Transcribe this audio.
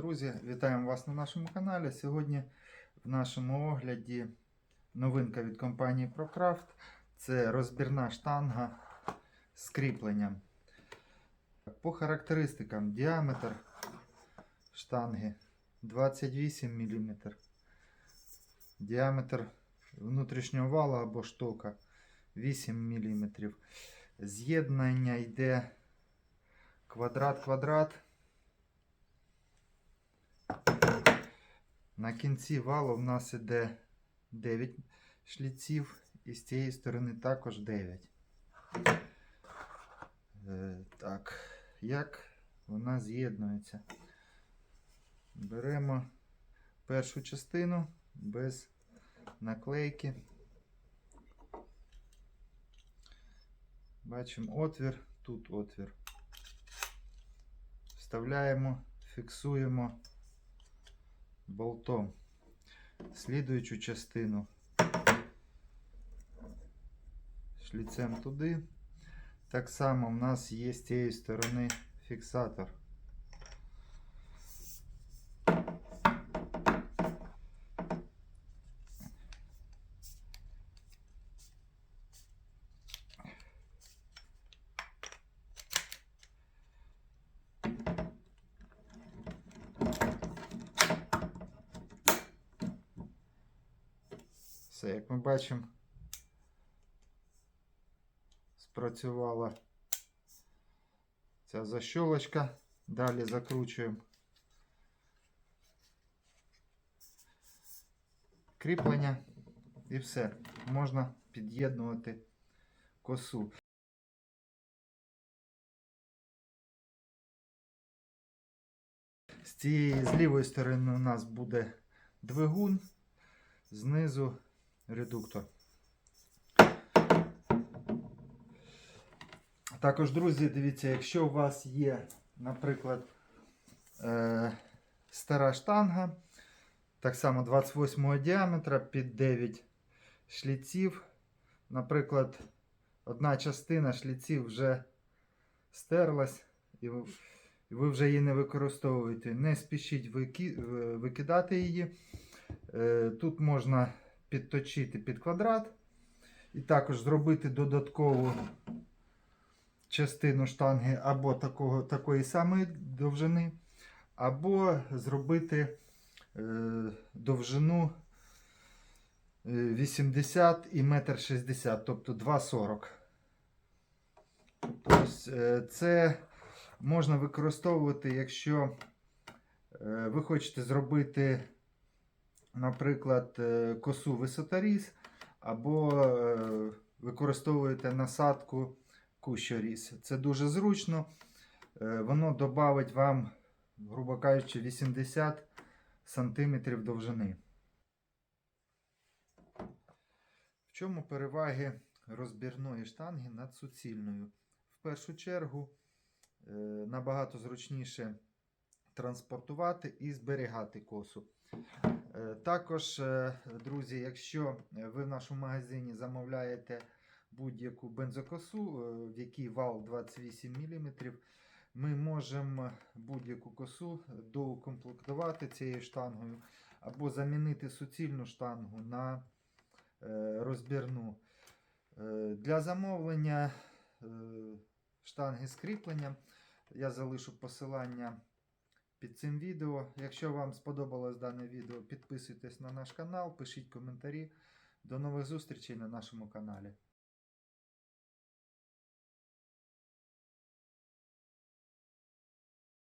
друзі! Вітаємо вас на нашому каналі. Сьогодні в нашому огляді новинка від компанії ProCraft. Це розбірна штанга з кріпленням. По характеристикам діаметр штанги 28 мм. Діаметр внутрішнього вала або штока 8 мм. З'єднання йде квадрат-квадрат. На кінці валу в нас іде 9 шліців, і з цієї сторони також 9. Е, так, як вона з'єднується? Беремо першу частину без наклейки. Бачимо отвір, тут отвір. Вставляємо, фіксуємо болтом слідуючу частину шліцем туди. Так само в нас є з цієї сторони фіксатор. Все, як ми бачимо, спрацювала ця защолочка. Далі закручуємо кріплення і все. Можна під'єднувати косу. З цієї з лівої сторони у нас буде двигун, знизу редуктор. Також, друзі, дивіться, якщо у вас є, наприклад, е, стара штанга, так само 28 діаметра під 9 шліців. Наприклад, одна частина шліців вже стерлась, і ви, і ви вже її не використовуєте. Не спішіть вики, е, викидати її. Е, Тут можна підточити під квадрат. І також зробити додаткову частину штанги або такого, такої самої довжини, або зробити е, довжину е, 80 і 1,60 м, тобто 2,40 Тобто е, Це можна використовувати, якщо е, ви хочете зробити наприклад, е, косу висоторіз, або е, використовуєте насадку кущоріз. Це дуже зручно. Е, Воно додавить вам, грубо кажучи, 80 см довжини. В чому переваги розбірної штанги над суцільною? В першу чергу набагато зручніше транспортувати і зберігати косу. Е, Також, е, друзі, якщо ви в нашому магазині замовляєте будь-яку бензокосу, е, в якій вал 28 мм, ми можемо будь-яку косу доукомплектувати цією штангою або замінити суцільну штангу на розбірну. Для замовлення штанги з кріпленням я залишу посилання під цим відео. Якщо вам сподобалось дане відео, підписуйтесь на наш канал, пишіть коментарі. До нових зустрічей на нашому каналі.